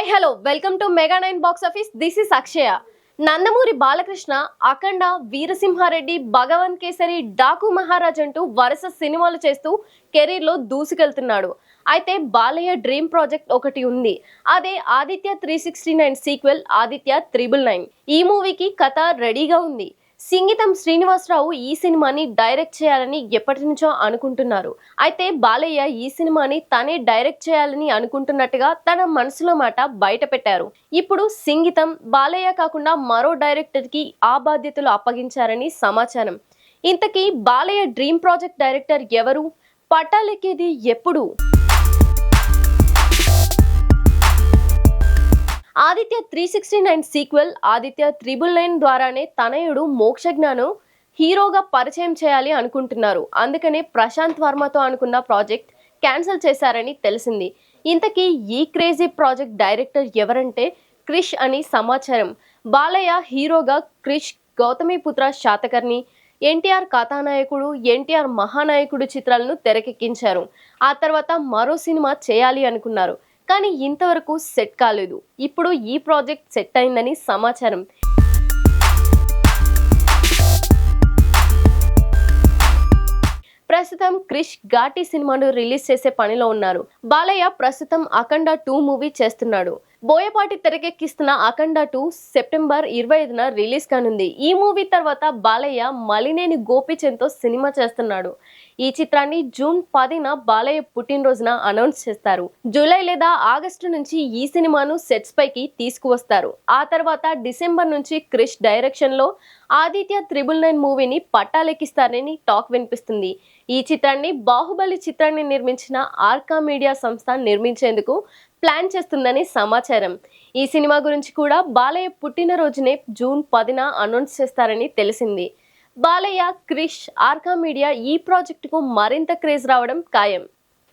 Hi hello welcome to Mega nine box office this is Akshaya Nandamuri Balakrishna Akhanda Veera Simha Reddy Bhagavanth Kesari Daaku Maharaj అంటూ వరుస సినిమాలు చేస్తూ కెరీర్లో దూసుకెళ్తున్నాడు. అయితే Balayya dream project ఒకటి ఉంది. అదే Aditya three sixty nine sequel Aditya triple nine. ఈ మూవీకి కథ రెడీగా ఉంది. సింగీతం శ్రీనివాసరావు ఈ సినిమాని డైరెక్ట్ చేయాలని ఎప్పటి నుంచో అనుకుంటున్నారు. అయితే బాలయ్య ఈ సినిమాని తనే డైరెక్ట్ చేయాలని అనుకుంటున్నట్టుగా తన మనసులో మాట బయట పెట్టారు ఇప్పుడు సింగీతం బాలయ్య కాకుండా మరో డైరెక్టర్కి ఆ బాధ్యతలు అప్పగించారని సమాచారం. ఇంతకీ బాలయ్య డ్రీమ్ ప్రాజెక్ట్ డైరెక్టర్ ఎవరు? పట్టాలెక్కేది ఎప్పుడు? Aditya three sixty nine sequel Aditya triple nine ద్వారానే తనయుడు మోక్షజ్ఞాను హీరోగా పరిచయం చేయాలి అనుకుంటున్నారు. అందుకనే ప్రశాంత్ వర్మతో అనుకున్న ప్రాజెక్ట్ క్యాన్సిల్ చేశారని తెలిసింది. ఇంతకీ ఈ క్రేజీ ప్రాజెక్ట్ డైరెక్టర్ ఎవరంటే క్రిష్ అని సమాచారం. బాలయ్య హీరోగా క్రిష్ గౌతమిపుత్ర శాతకర్ణి ఎన్టీఆర్ కథానాయకుడు ఎన్టీఆర్ మహానాయకుడు చిత్రాలను తెరకెక్కించారు. ఆ తర్వాత మరో సినిమా చేయాలి అనుకున్నారు. కానీ ఇంతవరకు సెట్ కాలేదు. ఇప్పుడు ఈ ప్రాజెక్ట్ సెట్ అయిందని సమాచారం. ప్రస్తుతం క్రిష్ ఘాటి సినిమాను రిలీజ్ చేసే పనిలో ఉన్నారు. బాలయ్య ప్రస్తుతం అఖండ టూ మూవీ చేస్తున్నాడు. బోయపాటి తెరకెక్కిస్తున్న అఖండ టూ సెప్టెంబర్ ఇరవై ఐదున రిలీజ్ కానుంది. ఈ మూవీ తర్వాత బాలయ్య మలినేని గోపిచంద్తో సినిమా చేస్తున్నాడు. ఈ చిత్రాన్ని జూన్ పదిన బాలయ్య పుట్టినరోజున అనౌన్స్ చేస్తారు. జూలై లేదా ఆగస్టు నుంచి ఈ సినిమాను సెట్స్ పైకి తీసుకువస్తారు. ఆ తర్వాత డిసెంబర్ నుంచి క్రిష్ డైరెక్షన్లో ఆదిత్య త్రిబుల్ నైన్ మూవీని పట్టాలెక్కిస్తారని టాక్ వినిపిస్తుంది. ఈ చిత్రాన్ని బాహుబలి చిత్రాన్ని నిర్మించిన ఆర్కా మీడియా సంస్థ నిర్మించేందుకు ప్లాన్ చేస్తుందని సమాచారం. ఈ సినిమా గురించి కూడా బాలయ్య పుట్టినరోజునే జూన్ పదిన అనౌన్స్ చేస్తారని తెలిసింది. బాలయ్య క్రిష్ ఆర్కా మీడియా ఈ ప్రాజెక్టుకు మరింత క్రేజ్ రావడం ఖాయం.